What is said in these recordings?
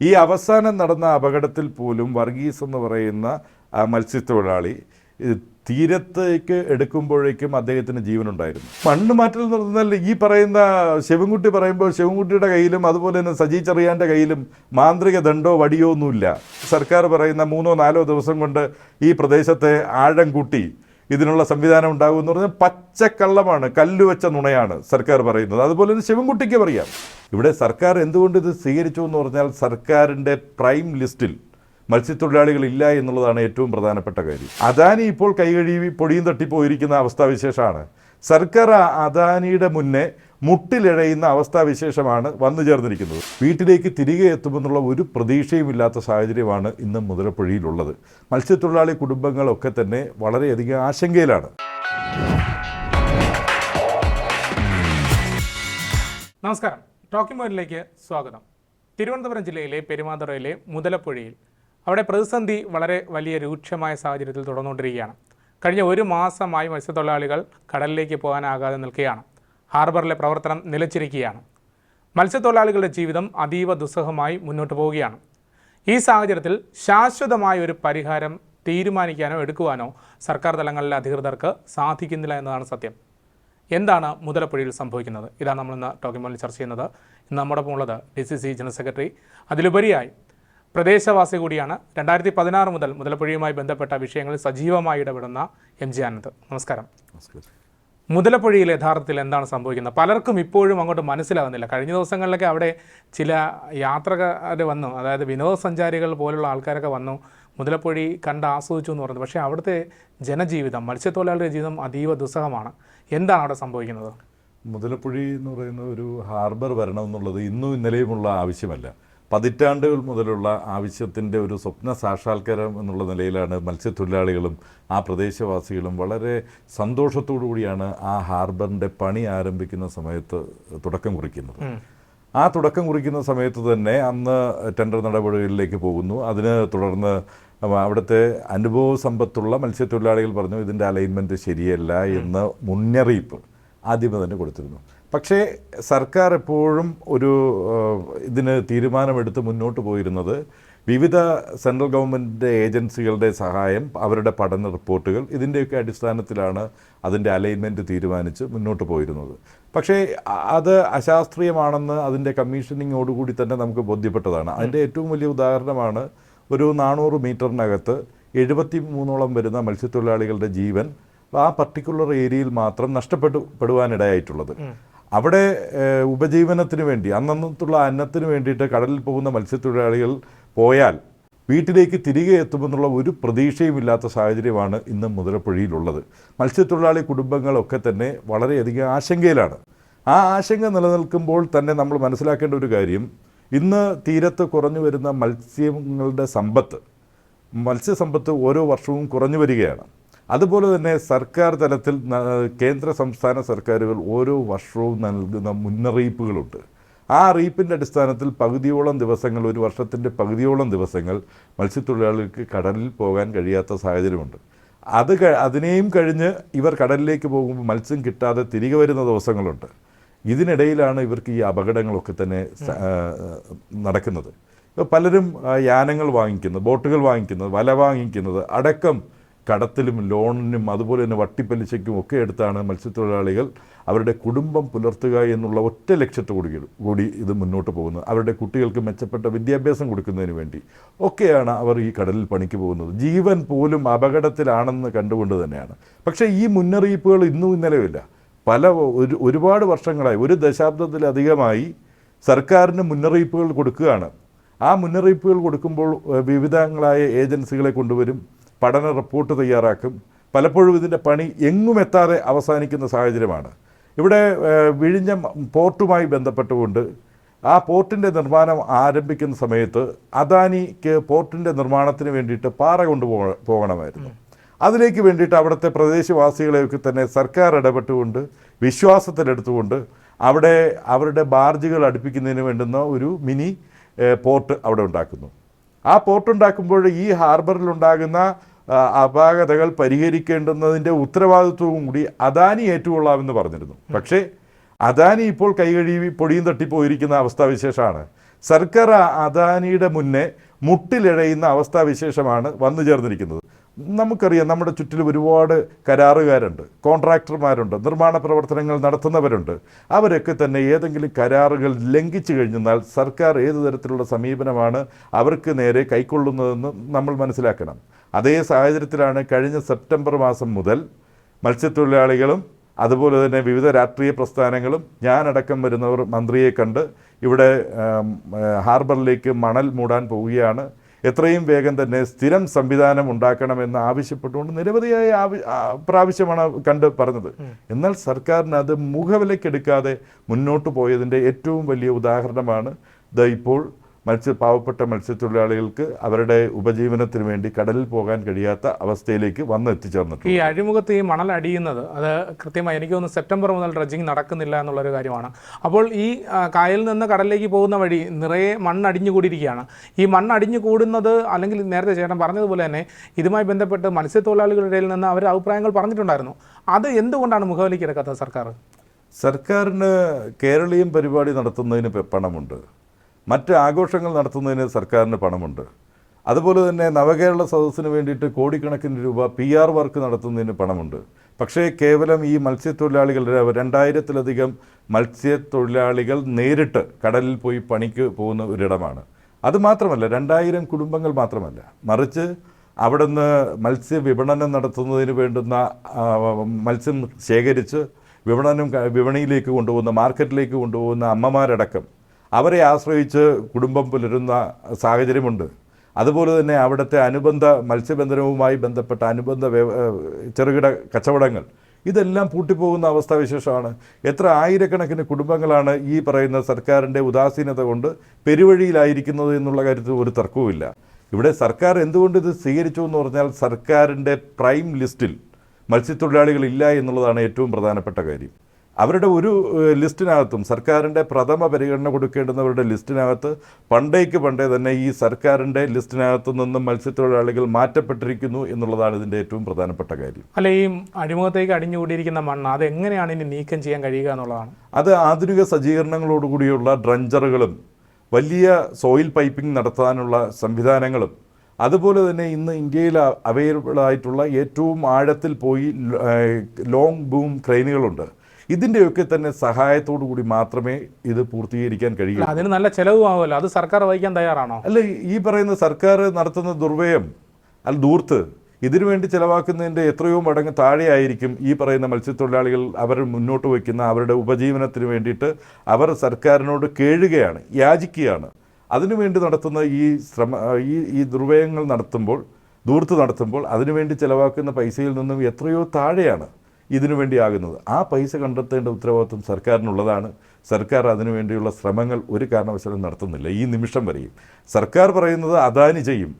ഈ അവസാനം നടന്ന അപകടത്തിൽ പോലും വർഗീസ് എന്ന് പറയുന്ന മത്സ്യത്തൊഴിലാളി തീരത്തേക്ക് എടുക്കുമ്പോഴേക്കും അദ്ദേഹത്തിന് ജീവനുണ്ടായിരുന്നു. മണ്ണ് മാറ്റൽ എന്ന് പറഞ്ഞാൽ ഈ പറയുന്ന ശിവൻകുട്ടി പറയുമ്പോൾ ശിവൻകുട്ടിയുടെ കയ്യിലും അതുപോലെ തന്നെ സജി ചെറിയാന്റെ കയ്യിലും മാന്ത്രിക ദണ്ഡോ വടിയോ ഒന്നുമില്ല. സർക്കാർ പറയുന്ന മൂന്നോ നാലോ ദിവസം കൊണ്ട് ഈ പ്രദേശത്തെ ആഴം കൂട്ടി ഇതിനുള്ള സംവിധാനം ഉണ്ടാകും എന്ന് പറഞ്ഞാൽ പച്ചക്കള്ളമാണ് കല്ലുവെച്ച നുണയാണ് സർക്കാർ പറയുന്നത്. അതുപോലെ തന്നെ ശിവൻകുട്ടിക്ക് പറയാം. ഇവിടെ സർക്കാർ എന്തുകൊണ്ട് ഇത് സ്വീകരിച്ചു എന്ന് പറഞ്ഞാൽ സർക്കാരിന്റെ പ്രൈം ലിസ്റ്റിൽ മത്സ്യത്തൊഴിലാളികളില്ല എന്നുള്ളതാണ് ഏറ്റവും പ്രധാനപ്പെട്ട കാര്യം. അദാനി ഇപ്പോൾ കൈകഴുകി പൊടിയും തട്ടിപ്പോയിരിക്കുന്ന അവസ്ഥാവിശേഷമാണ്. സർക്കാർ അദാനിയുടെ മുന്നേ മുട്ടിലിഴയുന്ന അവസ്ഥാവിശേഷമാണ് വന്നു ചേർന്നിരിക്കുന്നത്. വീട്ടിലേക്ക് തിരികെ എത്തുമെന്നുള്ള ഒരു പ്രതീക്ഷയുമില്ലാത്ത സാഹചര്യമാണ് ഇന്ന് മുതലപ്പുഴയിലുള്ളത്. മത്സ്യത്തൊഴിലാളി കുടുംബങ്ങളൊക്കെ തന്നെ വളരെയധികം ആശങ്കയിലാണ്. നമസ്കാരം. ടോക്കിംഗ് പോയിന്റിലേക്ക് സ്വാഗതം. തിരുവനന്തപുരം ജില്ലയിലെ പെരുമാതുറയിലെ മുതലപ്പുഴയിൽ അവിടെ പ്രതിസന്ധി വളരെ വലിയ രൂക്ഷമായ സാഹചര്യത്തിൽ തുടർന്നുകൊണ്ടിരിക്കുകയാണ്. കഴിഞ്ഞ ഒരു മാസമായി മത്സ്യത്തൊഴിലാളികൾ കടലിലേക്ക് പോകാനാകാതെ നിൽക്കുകയാണ്. ഹാർബറിലെ പ്രവർത്തനം നിലച്ചിരിക്കുകയാണ്. മത്സ്യത്തൊഴിലാളികളുടെ ജീവിതം അതീവ ദുസ്സഹമായി മുന്നോട്ട് പോവുകയാണ്. ഈ സാഹചര്യത്തിൽ ശാശ്വതമായ ഒരു പരിഹാരം തീരുമാനിക്കാനോ എടുക്കുവാനോ സർക്കാർ തലങ്ങളിലെ അധികൃതർക്ക് സാധിക്കുന്നില്ല എന്നതാണ് സത്യം. എന്താണ് മുതലപ്പുഴയിൽ സംഭവിക്കുന്നത്? ഇതാണ് നമ്മൾ ഇന്ന് ടോക്കിംഗ് മോണിൽ ചർച്ച ചെയ്യുന്നത്. ഇന്ന് നമ്മുടെ ഉള്ളത് D C C general secretary. അതിലുപരിയായി പ്രദേശവാസി കൂടിയാണ് രണ്ടായിരത്തി പതിനാറ് മുതൽ മുതലപ്പുഴയുമായി ബന്ധപ്പെട്ട വിഷയങ്ങളിൽ സജീവമായി ഇടപെടുന്ന എം ജി ആനന്ദ്. നമസ്കാരം. മുതലപ്പുഴയിൽ യഥാർത്ഥത്തിൽ എന്താണ് സംഭവിക്കുന്നത്? പലർക്കും ഇപ്പോഴും അങ്ങോട്ട് മനസ്സിലാകുന്നില്ല കഴിഞ്ഞ ദിവസങ്ങളിലൊക്കെ അവിടെ ചില യാത്രക്കാർ വന്നു. അതായത് വിനോദസഞ്ചാരികൾ പോലുള്ള ആൾക്കാരൊക്കെ വന്നു. മുതലപ്പുഴി കണ്ട് ആസ്വദിച്ചു എന്ന് പറഞ്ഞു. പക്ഷേ അവിടുത്തെ ജനജീവിതം മത്സ്യത്തൊഴിലാളിയുടെ ജീവിതം അതീവ ദുസ്സഹമാണ്. എന്താണ് അവിടെ സംഭവിക്കുന്നത്? മുതലപ്പുഴി എന്ന് പറയുന്ന ഒരു ഹാർബർ വരണം എന്നുള്ളത് ഇന്നും ഇന്നലെയുമുള്ള ആവശ്യമല്ല. പതിറ്റാണ്ടുകൾ മുതലുള്ള ആവശ്യത്തിന്റെ ഒരു സ്വപ്ന സാക്ഷാത്കാരം എന്നുള്ള നിലയിലാണ് മത്സ്യത്തൊഴിലാളികളും ആ പ്രദേശവാസികളും വളരെ സന്തോഷത്തോടു കൂടിയാണ് ആ ഹാർബറിന്റെ പണി ആരംഭിക്കുന്ന സമയത്ത് തുടക്കം കുറിക്കുന്നത്. ആ തുടക്കം കുറിക്കുന്ന സമയത്ത് തന്നെ അന്ന് ടെൻഡർ നടപടികളിലേക്ക് പോകുന്നു. അതിന് തുടർന്ന് അവിടുത്തെ അനുഭവ സമ്പത്തുള്ള മത്സ്യത്തൊഴിലാളികൾ പറഞ്ഞു ഇതിന്റെ അലൈൻമെന്റ് ശരിയല്ല എന്ന് മുന്നറിയിപ്പ് ആദ്യമേ തന്നെ കൊടുത്തിരുന്നു. പക്ഷേ സർക്കാർ എപ്പോഴും ഒരു ഇതിന് തീരുമാനമെടുത്ത് മുന്നോട്ട് പോയിരുന്നത് വിവിധ സെൻട്രൽ ഗവൺമെന്റ് ഏജൻസികളുടെ സഹായം അവരുടെ പഠന റിപ്പോർട്ടുകൾ ഇതിന്റെയൊക്കെ അടിസ്ഥാനത്തിലാണ് അതിന്റെ അലൈൻമെന്റ് തീരുമാനിച്ച് മുന്നോട്ട് പോയിരുന്നത്. പക്ഷേ അത് അശാസ്ത്രീയമാണെന്ന് അതിന്റെ കമ്മീഷനിങ്ങോടുകൂടി തന്നെ നമുക്ക് ബോധ്യപ്പെട്ടതാണ്. അതിന്റെ ഏറ്റവും വലിയ ഉദാഹരണമാണ് ഒരു നാനൂറ് മീറ്ററിനകത്ത് എഴുപത്തി മൂന്നോളം വരുന്ന മത്സ്യത്തൊഴിലാളികളുടെ ജീവൻ ആ പർട്ടിക്കുലർ ഏരിയയിൽ മാത്രം നഷ്ടപ്പെട്ടു പെടുവാനിടയായിട്ടുള്ളത്. അവിടെ ഉപജീവനത്തിന് വേണ്ടി അന്നന്നത്തുള്ള അന്നത്തിന് വേണ്ടിയിട്ട് കടലിൽ പോകുന്ന മത്സ്യത്തൊഴിലാളികൾ പോയാൽ വീട്ടിലേക്ക് തിരികെ എത്തുമെന്നുള്ള ഒരു പ്രതീക്ഷയുമില്ലാത്ത സാഹചര്യമാണ് ഇന്ന് മുതലപ്പുഴയിലുള്ളത്. മത്സ്യത്തൊഴിലാളി കുടുംബങ്ങളൊക്കെ തന്നെ വളരെയധികം ആശങ്കയിലാണ്. ആ ആശങ്ക നിലനിൽക്കുമ്പോൾ തന്നെ നമ്മൾ മനസ്സിലാക്കേണ്ട ഒരു കാര്യം ഇന്ന് തീരത്ത് കുറഞ്ഞു വരുന്ന മത്സ്യങ്ങളുടെ സമ്പത്ത് മത്സ്യസമ്പത്ത് ഓരോ വർഷവും കുറഞ്ഞു വരികയാണ്. അതുപോലെ തന്നെ സർക്കാർ തലത്തിൽ കേന്ദ്ര സംസ്ഥാന സർക്കാരുകൾ ഓരോ വർഷവും നൽകുന്ന മുന്നറിയിപ്പുകളുണ്ട്. ആ അറിയിപ്പിന്റെ അടിസ്ഥാനത്തിൽ പകുതിയോളം ദിവസങ്ങൾ ഒരു വർഷത്തിന്റെ പകുതിയോളം ദിവസങ്ങൾ മത്സ്യത്തൊഴിലാളികൾക്ക് കടലിൽ പോകാൻ കഴിയാത്ത സാഹചര്യമുണ്ട്. അത് അതിനെയും കഴിഞ്ഞ് ഇവർ കടലിലേക്ക് പോകുമ്പോൾ മത്സ്യം കിട്ടാതെ തിരികെ വരുന്ന ദിവസങ്ങളുണ്ട്. ഇതിനിടയിലാണ് ഇവർക്ക് ഈ അപകടങ്ങളൊക്കെ തന്നെ നടക്കുന്നത്. ഇപ്പോൾ പലരും യാനങ്ങൾ വാങ്ങിക്കുന്നത് ബോട്ടുകൾ വാങ്ങിക്കുന്നത് വല വാങ്ങിക്കുന്നത് അടക്കം കടത്തിലും ലോണിനും അതുപോലെ തന്നെ വട്ടിപ്പലിശയ്ക്കും ഒക്കെ എടുത്താണ് മത്സ്യത്തൊഴിലാളികൾ അവരുടെ കുടുംബം പുലർത്തുക എന്നുള്ള ഒറ്റ ലക്ഷ്യത്തോടു കൂടി കൂടി ഇത് മുന്നോട്ട് പോകുന്നത്. അവരുടെ കുട്ടികൾക്ക് മെച്ചപ്പെട്ട വിദ്യാഭ്യാസം കൊടുക്കുന്നതിന് വേണ്ടി ഒക്കെയാണ് അവർ ഈ കടലിൽ പണിക്ക് പോകുന്നത്. ജീവൻ പോലും അപകടത്തിലാണെന്ന് കണ്ടുകൊണ്ട് തന്നെയാണ്. പക്ഷേ ഈ മുന്നറിയിപ്പുകൾ ഇന്നും ഇന്നലെയുമില്ല. പല ഒരു ഒരുപാട് വർഷങ്ങളായി ഒരു ദശാബ്ദത്തിലധികമായി സർക്കാരിന് മുന്നറിയിപ്പുകൾ കൊടുക്കുകയാണ്. ആ മുന്നറിയിപ്പുകൾ കൊടുക്കുമ്പോൾ വിവിധങ്ങളായ ഏജൻസികളെ കൊണ്ടുവരും പഠന റിപ്പോർട്ട് തയ്യാറാക്കും. പലപ്പോഴും ഇതിന്റെ പണി എങ്ങും എത്താതെ അവസാനിക്കുന്ന സാഹചര്യമാണ്. ഇവിടെ വിഴിഞ്ഞ പോർട്ടുമായി ബന്ധപ്പെട്ടുകൊണ്ട് ആ പോർട്ടിന്റെ നിർമ്മാണം ആരംഭിക്കുന്ന സമയത്ത് അദാനിക്ക് പോർട്ടിന്റെ നിർമ്മാണത്തിന് വേണ്ടിയിട്ട് പാറ കൊണ്ടുപോ പോകണമായിരുന്നു. അതിലേക്ക് വേണ്ടിയിട്ട് അവിടുത്തെ പ്രദേശവാസികളെയൊക്കെ തന്നെ സർക്കാർ ഇടപെട്ടുകൊണ്ട് വിശ്വാസത്തിലെടുത്തുകൊണ്ട് അവിടെ അവരുടെ ബാർജുകൾ അടുപ്പിക്കുന്നതിന് വേണ്ടുന്ന ഒരു മിനി പോർട്ട് അവിടെ ഉണ്ടാക്കുന്നു. ആ പോർട്ട് ഉണ്ടാക്കുമ്പോൾ ഈ ഹാർബറിലുണ്ടാകുന്ന അപാകതകൾ പരിഹരിക്കേണ്ടുന്നതിന്റെ ഉത്തരവാദിത്വവും കൂടി അദാനി ഏറ്റുകൊള്ളാമെന്ന് പറഞ്ഞിരുന്നു. പക്ഷേ അദാനി ഇപ്പോൾ കൈകഴുകി പൊടിയും തട്ടിപ്പോയിരിക്കുന്ന അവസ്ഥാവിശേഷമാണ്. സർക്കാർ അദാനിയുടെ മുന്നേ മുട്ടിലിഴയുന്ന അവസ്ഥാവിശേഷമാണ് വന്നു ചേർന്നിരിക്കുന്നത്. നമുക്കറിയാം നമ്മുടെ ചുറ്റിലും ഒരുപാട് കരാറുകാരുണ്ട് കോൺട്രാക്ടർമാരുണ്ട് നിർമ്മാണ പ്രവർത്തനങ്ങൾ നടത്തുന്നവരുണ്ട്. അവരൊക്കെ തന്നെ ഏതെങ്കിലും കരാറുകൾ ലംഘിച്ചു കഴിഞ്ഞാൽ സർക്കാർ ഏതു തരത്തിലുള്ള സമീപനമാണ് അവർക്ക് നേരെ കൈക്കൊള്ളുന്നതെന്ന് നമ്മൾ മനസ്സിലാക്കണം. അതേ സാഹചര്യത്തിലാണ് കഴിഞ്ഞ സെപ്റ്റംബർ മാസം മുതൽ മത്സ്യത്തൊഴിലാളികളും അതുപോലെ തന്നെ വിവിധ രാഷ്ട്രീയ പ്രസ്ഥാനങ്ങളും ഞാനടക്കം വരുന്നവർ മന്ത്രിയെ കണ്ട് ഇവിടെ ഹാർബറിലേക്ക് മണൽ മൂടാൻ പോവുകയാണ്. എത്രയും വേഗം തന്നെ സ്ഥിരം സംവിധാനം ഉണ്ടാക്കണമെന്ന് ആവശ്യപ്പെട്ടുകൊണ്ട് നിരവധിയായ ആവ- പ്രാവശ്യമാണ് കണ്ട് പറഞ്ഞത്. എന്നാൽ സർക്കാരിന് അത് മുഖവിലക്കെടുക്കാതെ മുന്നോട്ട് പോയതിന്റെ ഏറ്റവും വലിയ ഉദാഹരണമാണ് ദ ഇപ്പോൾ മത്സ്യ പാവപ്പെട്ട മത്സ്യത്തൊഴിലാളികൾക്ക് അവരുടെ ഉപജീവനത്തിന് വേണ്ടി കടലിൽ പോകാൻ കഴിയാത്ത അവസ്ഥയിലേക്ക് വന്ന് എത്തിച്ചേർന്നിട്ടുണ്ട്. ഈ അഴിമുഖത്ത് ഈ മണൽ അടിയുന്നത് അത് കൃത്യമായി എനിക്ക് തോന്നുന്നു സെപ്റ്റംബർ മുതൽ ഡ്രഡ്ജിങ് നടക്കുന്നില്ല എന്നുള്ളൊരു കാര്യമാണ്. അപ്പോൾ ഈ കായൽ കായലിൽ നിന്ന് കടലിലേക്ക് പോകുന്ന വഴി നിറയെ മണ്ണടിഞ്ഞു കൂടിയിരിക്കുകയാണ് ഈ മണ്ണടിഞ്ഞു കൂടുന്നത് അല്ലെങ്കിൽ നേരത്തെ ചേട്ടൻ പറഞ്ഞതുപോലെ തന്നെ ഇതുമായി ബന്ധപ്പെട്ട് മത്സ്യത്തൊഴിലാളികളുടെ ഇടയിൽ നിന്ന് അവർ അഭിപ്രായങ്ങൾ പറഞ്ഞിട്ടുണ്ടായിരുന്നു. അത് എന്തുകൊണ്ടാണ് മുഖവിലേക്ക് എടുക്കാത്തത് സർക്കാർ? സർക്കാരിന് കേരളീയം പരിപാടി നടത്തുന്നതിന് പെപ്പണമുണ്ട് പണമുണ്ട്. മറ്റ് ആഘോഷങ്ങൾ നടത്തുന്നതിന് സർക്കാരിന് പണമുണ്ട്. അതുപോലെ തന്നെ നവകേരള സദസ്സിന് വേണ്ടിയിട്ട് കോടിക്കണക്കിന് രൂപ പി ആർ വർക്ക് നടത്തുന്നതിന് പണമുണ്ട്. പക്ഷേ കേവലം ഈ മത്സ്യത്തൊഴിലാളികളുടെ രണ്ടായിരത്തിലധികം മത്സ്യത്തൊഴിലാളികൾ നേരിട്ട് കടലിൽ പോയി പണിക്ക് പോകുന്ന ഒരിടമാണ്. അതുമാത്രമല്ല രണ്ടായിരം കുടുംബങ്ങൾ മാത്രമല്ല മറിച്ച് അവിടുന്ന് മത്സ്യ വിപണനം നടത്തുന്നതിന് വേണ്ടുന്ന മത്സ്യം ശേഖരിച്ച് വിപണനം വിപണിയിലേക്ക് കൊണ്ടുപോകുന്ന മാർക്കറ്റിലേക്ക് കൊണ്ടുപോകുന്ന അമ്മമാരടക്കം അവരെ ആശ്രയിച്ച് കുടുംബം പുലരുന്ന സാഹചര്യമുണ്ട്. അതുപോലെ തന്നെ അവിടുത്തെ അനുബന്ധ മത്സ്യബന്ധനവുമായി ബന്ധപ്പെട്ട അനുബന്ധ ചെറുകിട കച്ചവടങ്ങൾ ഇതെല്ലാം പൂട്ടിപ്പോകുന്ന അവസ്ഥാവിശേഷമാണ്. എത്ര ആയിരക്കണക്കിന് കുടുംബങ്ങളാണ് ഈ പറയുന്ന സർക്കാരിന്റെ ഉദാസീനത കൊണ്ട് പെരുവഴിയിലായിരിക്കുന്നത് എന്നുള്ള കാര്യത്തിൽ ഒരു തർക്കവുമില്ല. ഇവിടെ സർക്കാർ എന്തുകൊണ്ട് ഇത് സ്വീകരിച്ചു എന്ന് പറഞ്ഞാൽ സർക്കാരിന്റെ പ്രൈം ലിസ്റ്റിൽ മത്സ്യത്തൊഴിലാളികൾ ഇല്ല എന്നുള്ളതാണ് ഏറ്റവും പ്രധാനപ്പെട്ട കാര്യം. അവരുടെ ഒരു ലിസ്റ്റിനകത്തും സർക്കാരിന്റെ പ്രഥമ പരിഗണന കൊടുക്കേണ്ടുന്നവരുടെ ലിസ്റ്റിനകത്ത് പണ്ടേക്ക് പണ്ടേ തന്നെ ഈ സർക്കാരിന്റെ ലിസ്റ്റിനകത്തു നിന്നും മത്സ്യത്തൊഴിലാളികൾ മാറ്റപ്പെട്ടിരിക്കുന്നു എന്നുള്ളതാണ് ഇതിന്റെ ഏറ്റവും പ്രധാനപ്പെട്ട കാര്യം. അല്ല ഈ അഴിമുഖത്തേക്ക് അടിഞ്ഞുകൂടിയിരിക്കുന്ന മണ്ണ് അത് എങ്ങനെയാണ് ഇനി നീക്കം ചെയ്യാൻ കഴിയുക എന്നുള്ളതാണ്? അത് ആധുനിക സജ്ജീകരണങ്ങളോടുകൂടിയുള്ള ഡ്രഞ്ചറുകളും വലിയ സോയിൽ പൈപ്പിംഗ് നടത്താനുള്ള സംവിധാനങ്ങളും അതുപോലെ തന്നെ ഇന്ന് ഇന്ത്യയിൽ അവൈലബിൾ ആയിട്ടുള്ള ഏറ്റവും ആഴത്തിൽ പോയി ലോങ് ബൂം ക്രെയിനുകളുണ്ട്. ഇതിന്റെയൊക്കെ തന്നെ സഹായത്തോടു കൂടി മാത്രമേ ഇത് പൂർത്തീകരിക്കാൻ കഴിയൂ. അതിന് നല്ല ചെലവും ആവുമല്ലോ അത് സർക്കാർ വഹിക്കാൻ തയ്യാറാണോ? അല്ല ഈ പറയുന്ന സർക്കാർ നടത്തുന്ന ദുർവ്യയം അല്ല ദൂർത്ത് ഇതിനു വേണ്ടി ചെലവാക്കുന്നതിന്റെ എത്രയോ മടങ്ങ് താഴെയായിരിക്കും ഈ പറയുന്ന മത്സ്യത്തൊഴിലാളികൾ അവർ മുന്നോട്ട് വയ്ക്കുന്ന അവരുടെ ഉപജീവനത്തിന് വേണ്ടിയിട്ട് അവർ സർക്കാരിനോട് കേഴുകയാണ് യാചിക്കുകയാണ്. അതിനുവേണ്ടി നടത്തുന്ന ഈ ശ്രമ ഈ ഈ ദുർവ്യയങ്ങൾ നടത്തുമ്പോൾ ദൂർത്ത് നടത്തുമ്പോൾ അതിനുവേണ്ടി ചിലവാക്കുന്ന പൈസയിൽ നിന്നും എത്രയോ താഴെയാണ്. ഇതിനു വേണ്ടിയാകുന്നത്. ആ പൈസ കണ്ടെത്തേണ്ട ഉത്തരവാദിത്വം സർക്കാരിനുള്ളതാണ്. സർക്കാർ അതിനുവേണ്ടിയുള്ള ശ്രമങ്ങൾ ഒരു കാരണവശാലും നടത്തുന്നില്ല. ഈ നിമിഷം വരെയും. സർക്കാർ പറയുന്നത് അദാനി ചെയ്യും.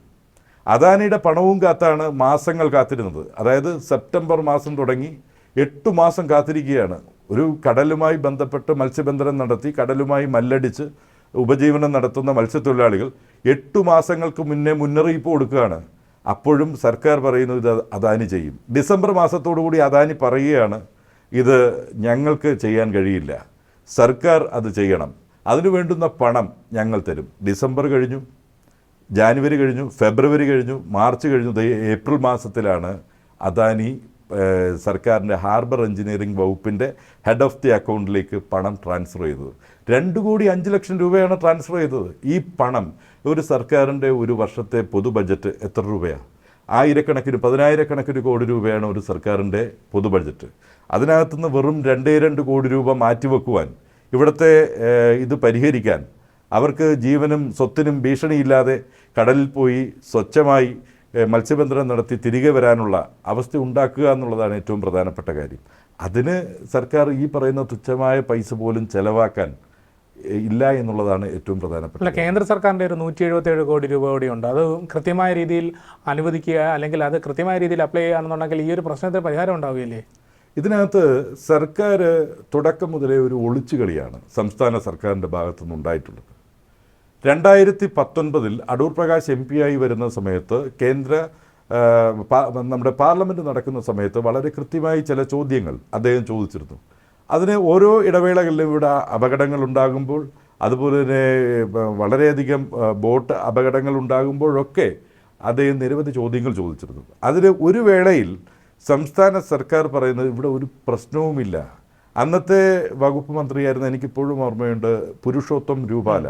അദാനിയുടെ പണവും കാത്താണ് മാസങ്ങൾ കാത്തിരുന്നത്. അതായത് സെപ്റ്റംബർ മാസം തുടങ്ങി എട്ട് മാസം കാത്തിരിക്കുകയാണ്. ഒരു കടലുമായി ബന്ധപ്പെട്ട് മത്സ്യബന്ധനം നടത്തി കടലുമായി മല്ലടിച്ച് ഉപജീവനം നടത്തുന്ന മത്സ്യത്തൊഴിലാളികൾ എട്ടു മാസങ്ങൾക്ക് മുന്നേ മുന്നറിയിപ്പ് കൊടുക്കുകയാണ്. അപ്പോഴും സർക്കാർ പറയുന്നു ഇത് അദാനി ചെയ്യും. ഡിസംബർ കൂടി അദാനി പറയുകയാണ് ഇത് ഞങ്ങൾക്ക് ചെയ്യാൻ കഴിയില്ല. സർക്കാർ അത് ചെയ്യണം. അതിനു വേണ്ടുന്ന പണം ഞങ്ങൾ തരും. ഡിസംബർ കഴിഞ്ഞു ജാനുവരി കഴിഞ്ഞു ഫെബ്രുവരി കഴിഞ്ഞു മാർച്ച് കഴിഞ്ഞു ഏപ്രിൽ മാസത്തിലാണ് അദാനി സർക്കാരിന്റെ ഹാർബർ എഞ്ചിനീയറിംഗ് വകുപ്പിന്റെ ഹെഡ് ഓഫ് ദി അക്കൗണ്ടിലേക്ക് പണം ട്രാൻസ്ഫർ ചെയ്തത്. രണ്ട് കോടി അഞ്ച് ലക്ഷം രൂപയാണ് ട്രാൻസ്ഫർ ചെയ്തത്. ഈ പണം ഒരു സർക്കാരിന്റെ ഒരു വർഷത്തെ പൊതു ബജറ്റ് എത്ര രൂപയാണ്? ആയിരക്കണക്കിന് പതിനായിരക്കണക്കിന് കോടി രൂപയാണ് ഒരു സർക്കാരിന്റെ പൊതു ബഡ്ജറ്റ്. അതിനകത്തുനിന്ന് വെറും രണ്ടേ രണ്ട് കോടി രൂപ മാറ്റിവെക്കുവാൻ ഇവിടുത്തെ ഇത് പരിഹരിക്കാൻ അവർക്ക് ജീവനും സ്വത്തിനും ഭീഷണിയില്ലാതെ കടലിൽ പോയി സ്വച്ഛമായി മത്സ്യബന്ധനം നടത്തി തിരികെ വരാനുള്ള അവസ്ഥ ഉണ്ടാക്കുക എന്നുള്ളതാണ് ഏറ്റവും പ്രധാനപ്പെട്ട കാര്യം. അതിന് സർക്കാർ ഈ പറയുന്ന തുച്ഛമായ പൈസ പോലും ചെലവാക്കാൻ ഇല്ല എന്നുള്ളതാണ് ഏറ്റവും പ്രധാനപ്പെട്ട അല്ല കേന്ദ്ര സർക്കാരിന്റെ ഒരു നൂറ്റി എഴുപത്തേഴ് കോടി രൂപ കൂടി ഉണ്ട്. അത് കൃത്യമായ രീതിയിൽ അനുവദിക്കുക അല്ലെങ്കിൽ അത് കൃത്യമായ രീതിയിൽ അപ്ലൈ ചെയ്യുകയാണെന്നുണ്ടെങ്കിൽ ഈ ഒരു പ്രശ്നത്തിന് പരിഹാരം ഉണ്ടാവുകയില്ലേ? ഇതിനകത്ത് സർക്കാർ തുടക്കം മുതലേ ഒരു ഒളിച്ചുകളിയാണ് സംസ്ഥാന സർക്കാരിന്റെ ഭാഗത്തുനിന്ന് ഉണ്ടായിട്ടുള്ളത്. രണ്ടായിരത്തി പത്തൊൻപതിൽ അടൂർ പ്രകാശ് എം പി ആയി വരുന്ന സമയത്ത് കേന്ദ്ര നമ്മുടെ പാർലമെന്റ് നടക്കുന്ന സമയത്ത് വളരെ കൃത്യമായി ചില ചോദ്യങ്ങൾ അദ്ദേഹം ചോദിച്ചിരുന്നു. അതിന് ഓരോ ഇടവേളകളിലും ഇവിടെ അപകടങ്ങൾ ഉണ്ടാകുമ്പോൾ അതുപോലെ തന്നെ വളരെയധികം ബോട്ട് അപകടങ്ങൾ ഉണ്ടാകുമ്പോഴൊക്കെ അദ്ദേഹം നിരവധി ചോദ്യങ്ങൾ ചോദിച്ചിരുന്നു. അതിന് ഒരു വേളയിൽ സംസ്ഥാന സർക്കാർ പറയുന്നത് ഇവിടെ ഒരു പ്രശ്നവുമില്ല. അന്നത്തെ വകുപ്പ് മന്ത്രിയായിരുന്ന എനിക്കിപ്പോഴും ഓർമ്മയുണ്ട് പുരുഷോത്തം രൂപാല.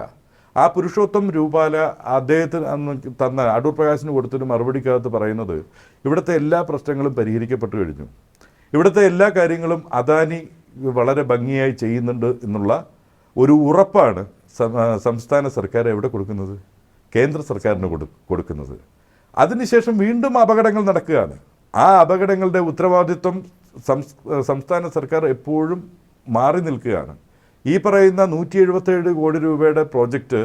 ആ പുരുഷോത്തം രൂപാല അദ്ദേഹത്തിന് അന്ന് തന്ന അടൂർ പ്രകാശിന് കൊടുത്തൊരു മറുപടിക്കകത്ത് പറയുന്നത് ഇവിടുത്തെ എല്ലാ പ്രശ്നങ്ങളും പരിഹരിക്കപ്പെട്ടു കഴിഞ്ഞു. ഇവിടുത്തെ എല്ലാ കാര്യങ്ങളും അദാനി വളരെ ഭംഗിയായി ചെയ്യുന്നുണ്ട് എന്നുള്ള ഒരു ഉറപ്പാണ് സംസ്ഥാന സർക്കാർ എവിടെ കൊടുക്കുന്നത്? കേന്ദ്ര സർക്കാരിന് കൊടു കൊടുക്കുന്നത്. അതിനുശേഷം വീണ്ടും അപകടങ്ങൾ നടക്കുകയാണ്. ആ അപകടങ്ങളുടെ ഉത്തരവാദിത്വം സംസ്ഥാന സർക്കാർ എപ്പോഴും മാറി നിൽക്കുകയാണ്. ഈ പറയുന്ന നൂറ്റി എഴുപത്തേഴ് കോടി രൂപയുടെ പ്രോജക്റ്റ്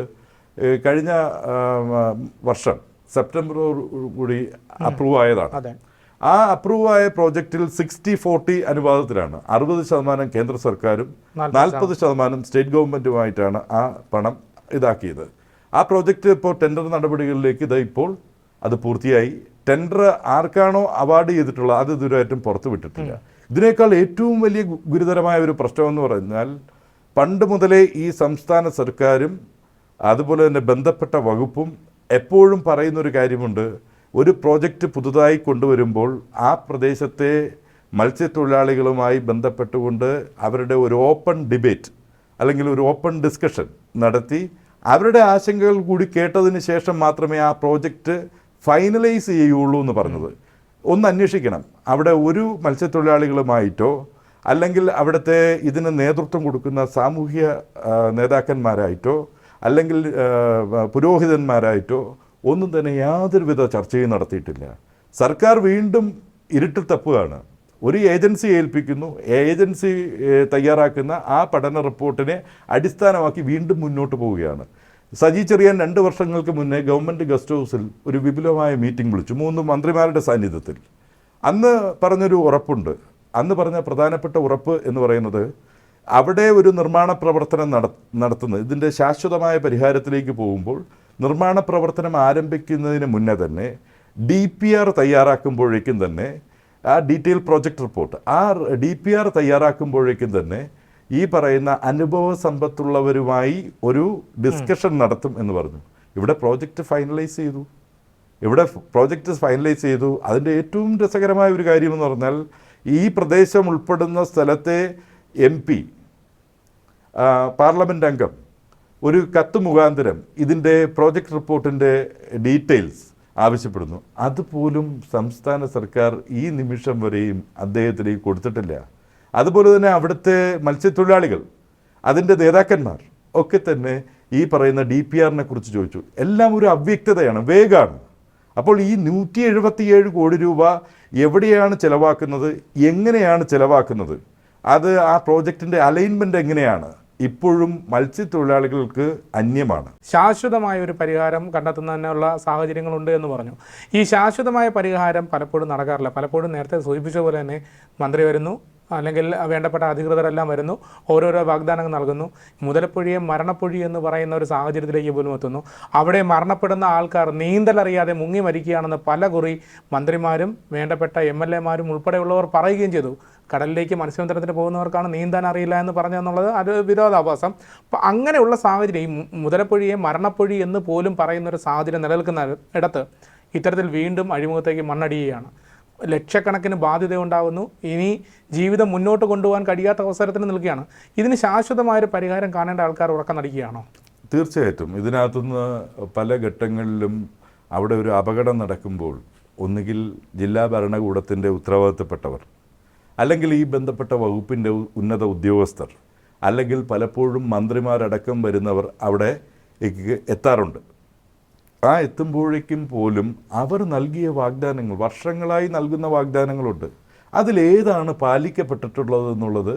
കഴിഞ്ഞ വർഷം സെപ്റ്റംബർ കൂടി അപ്രൂവ് ആയതാണ്. ആ അപ്രൂവ് ആയ പ്രോജക്റ്റിൽ സിക്സ്റ്റി ഫോർട്ടി അനുപാതത്തിലാണ് അറുപത് ശതമാനം കേന്ദ്ര സർക്കാരും നാൽപ്പത് നാൽപ്പത് ശതമാനം. സ്റ്റേറ്റ് ഗവൺമെന്റുമായിട്ടാണ് ആ പണം ഇതാക്കിയത്. ആ പ്രോജക്റ്റ് ഇപ്പോൾ ടെൻഡർ നടപടികളിലേക്ക് ഇത് ഇപ്പോൾ അത് പൂർത്തിയായി. ടെൻഡർ ആർക്കാണോ അവാർഡ് ചെയ്തിട്ടുള്ളത് അത് ഇതുവരെയായിട്ടും പുറത്തു വിട്ടിട്ടില്ല. ഇതിനേക്കാൾ ഏറ്റവും വലിയ ഗുരുതരമായ ഒരു പ്രശ്നമെന്ന് പറഞ്ഞാൽ പണ്ട് മുതലേ ഈ സംസ്ഥാന സർക്കാരും അതുപോലെ തന്നെ ബന്ധപ്പെട്ട വകുപ്പും എപ്പോഴും പറയുന്നൊരു കാര്യമുണ്ട്. ഒരു പ്രോജക്റ്റ് പുതുതായി കൊണ്ടുവരുമ്പോൾ ആ പ്രദേശത്തെ മത്സ്യത്തൊഴിലാളികളുമായി ബന്ധപ്പെട്ടുകൊണ്ട് അവരുടെ ഒരു ഓപ്പൺ ഡിബേറ്റ് അല്ലെങ്കിൽ ഒരു ഓപ്പൺ ഡിസ്കഷൻ നടത്തി അവരുടെ ആശങ്കകൾ കൂടി കേട്ടതിന് ശേഷം മാത്രമേ ആ പ്രോജക്റ്റ് ഫൈനലൈസ് ചെയ്യുള്ളൂ എന്ന് പറഞ്ഞത്. ഒന്ന് അന്വേഷിക്കണം. അവിടെ ഒരു മത്സ്യത്തൊഴിലാളികളുമായിട്ടോ അല്ലെങ്കിൽ അവിടുത്തെ ഇതിന് നേതൃത്വം കൊടുക്കുന്ന സാമൂഹ്യ നേതാക്കന്മാരായിട്ടോ അല്ലെങ്കിൽ പുരോഹിതന്മാരായിട്ടോ ഒന്നും തന്നെ യാതൊരുവിധ ചർച്ചയും നടത്തിയിട്ടില്ല. സർക്കാർ വീണ്ടും ഇരുട്ടിൽ തപ്പുകയാണ്. ഒരു ഏജൻസി ഏൽപ്പിക്കുന്നു. ഏജൻസി തയ്യാറാക്കുന്ന ആ പഠന റിപ്പോർട്ടിനെ അടിസ്ഥാനമാക്കി വീണ്ടും മുന്നോട്ട് പോവുകയാണ്. സജി ചെറിയാൻ രണ്ട് വർഷങ്ങൾക്ക് മുന്നേ ഗവൺമെന്റ് ഗസ്റ്റ് ഹൗസിൽ ഒരു വിപുലമായ മീറ്റിംഗ് വിളിച്ചു. മൂന്ന് മന്ത്രിമാരുടെ സാന്നിധ്യത്തിൽ. അന്ന് പറഞ്ഞൊരു ഉറപ്പുണ്ട്. അന്ന് പറഞ്ഞ പ്രധാനപ്പെട്ട ഉറപ്പ് എന്ന് പറയുന്നത് അവിടെ ഒരു നിർമ്മാണ പ്രവർത്തനം നട നടത്തുന്നത് ഇതിന്റെ ശാശ്വതമായ പരിഹാരത്തിലേക്ക് പോകുമ്പോൾ നിർമ്മാണ പ്രവർത്തനം ആരംഭിക്കുന്നതിന് മുന്നേ തന്നെ ഡി പി ആർ തയ്യാറാക്കുമ്പോഴേക്കും തന്നെ ആ ഡീറ്റെയിൽ പ്രോജക്റ്റ് റിപ്പോർട്ട് ആ ഡി പി ആർ തയ്യാറാക്കുമ്പോഴേക്കും തന്നെ ഈ പറയുന്ന അനുഭവ സമ്പത്തുള്ളവരുമായി ഒരു ഡിസ്കഷൻ നടത്തും എന്ന് പറഞ്ഞു. ഇവിടെ പ്രോജക്റ്റ് ഫൈനലൈസ് ചെയ്തു. ഇവിടെ പ്രോജക്റ്റ് ഫൈനലൈസ് ചെയ്തു. അതിന്റെ ഏറ്റവും രസകരമായ ഒരു കാര്യം എന്ന് പറഞ്ഞാൽ ഈ പ്രദേശം ഉൾപ്പെടുന്ന സ്ഥലത്തെ എം പി പാർലമെന്റ് അംഗം ഒരു കത്ത് മുഖാന്തരം ഇതിന്റെ പ്രോജക്റ്റ് റിപ്പോർട്ടിന്റെ ഡീറ്റെയിൽസ് ആവശ്യപ്പെടുന്നു. അതുപോലും സംസ്ഥാന സർക്കാർ ഈ നിമിഷം വരെയും അദ്ദേഹത്തിന് കൊടുത്തിട്ടില്ല. അതുപോലെ തന്നെ അവിടുത്തെ മത്സ്യത്തൊഴിലാളികൾ അതിന്റെ നേതാക്കന്മാർ ഒക്കെ തന്നെ ഈ പറയുന്ന ഡി പി ആറിനെ കുറിച്ച് ചോദിച്ചു. എല്ലാം ഒരു അവ്യക്തതയാണ് വേഗമാണ് അപ്പോൾ ഈ നൂറ്റി എഴുപത്തിയേഴ് കോടി രൂപ എവിടെയാണ് ചിലവാക്കുന്നത്? എങ്ങനെയാണ് ചിലവാക്കുന്നത്? അത് ആ പ്രോജക്റ്റിന്റെ അലൈൻമെന്റ് എങ്ങനെയാണ്? ഇപ്പോഴും മത്സ്യത്തൊഴിലാളികൾക്ക് അന്യമാണ്. ശാശ്വതമായ ഒരു പരിഹാരം കണ്ടെത്തുന്നതിനുള്ള സാഹചര്യങ്ങളുണ്ട് എന്ന് പറഞ്ഞു. ഈ ശാശ്വതമായ പരിഹാരം പലപ്പോഴും നടക്കാറില്ല. പലപ്പോഴും നേരത്തെ സൂചിപ്പിച്ച പോലെ തന്നെ മന്ത്രി വരുന്നു അല്ലെങ്കിൽ വേണ്ടപ്പെട്ട അധികൃതരെല്ലാം വരുന്നു ഓരോരോ വാഗ്ദാനങ്ങൾ നൽകുന്നു. മുതലപ്പൊഴിയെ മരണപ്പൊഴി എന്ന് പറയുന്ന ഒരു സാഹചര്യത്തിലേക്ക് പോലും എത്തുന്നു. അവിടെ മരണപ്പെടുന്ന ആൾക്കാർ നീന്തലറിയാതെ മുങ്ങി മരിക്കുകയാണെന്ന് പല കുറി മന്ത്രിമാരും വേണ്ടപ്പെട്ട എം എൽ എമാരും ഉൾപ്പെടെയുള്ളവർ പറയുകയും ചെയ്തു. കടലിലേക്ക് മത്സ്യബന്ധനത്തിന് പോകുന്നവർക്കാണ് നീന്താൻ അറിയില്ല എന്ന് പറഞ്ഞെന്നുള്ളത് അത് വിരോധാഭാസം. അപ്പം അങ്ങനെയുള്ള സാഹചര്യം ഈ മുതലപ്പൊഴിയെ മരണപ്പൊഴി എന്ന് പോലും പറയുന്നൊരു സാഹചര്യം നിലനിൽക്കുന്ന ഇടത്ത് ഇത്തരത്തിൽ വീണ്ടും അഴിമുഖത്തേക്ക് മണ്ണടിയുകയാണ്. ലക്ഷക്കണക്കിന് ബാധ്യത ഉണ്ടാകുന്നു ഇനി ജീവിതം മുന്നോട്ട് കൊണ്ടുപോകാൻ കഴിയാത്ത അവസരത്തിന് നിൽക്കുകയാണ്. ഇതിന് ശാശ്വതമായൊരു പരിഹാരം കാണേണ്ട ആൾക്കാർ ഉറക്കം നടിക്കുകയാണോ? തീർച്ചയായിട്ടും. ഇതിനകത്തുനിന്ന് പല ഘട്ടങ്ങളിലും അവിടെ ഒരു അപകടം നടക്കുമ്പോൾ ഒന്നുകിൽ ജില്ലാ ഭരണകൂടത്തിന്റെ ഉത്തരവാദിത്തപ്പെട്ടവർ അല്ലെങ്കിൽ ഈ ബന്ധപ്പെട്ട വകുപ്പിന്റെ ഉന്നത ഉദ്യോഗസ്ഥർ അല്ലെങ്കിൽ പലപ്പോഴും മന്ത്രിമാരടക്കം വരുന്നവർ അവിടെ എത്താറുണ്ട്. ആ എത്തുമ്പോഴേക്കും പോലും അവർ നൽകിയ വാഗ്ദാനങ്ങൾ വർഷങ്ങളായി നൽകുന്ന വാഗ്ദാനങ്ങളുണ്ട്. അതിലേതാണ് പാലിക്കപ്പെട്ടിട്ടുള്ളത് എന്നുള്ളത്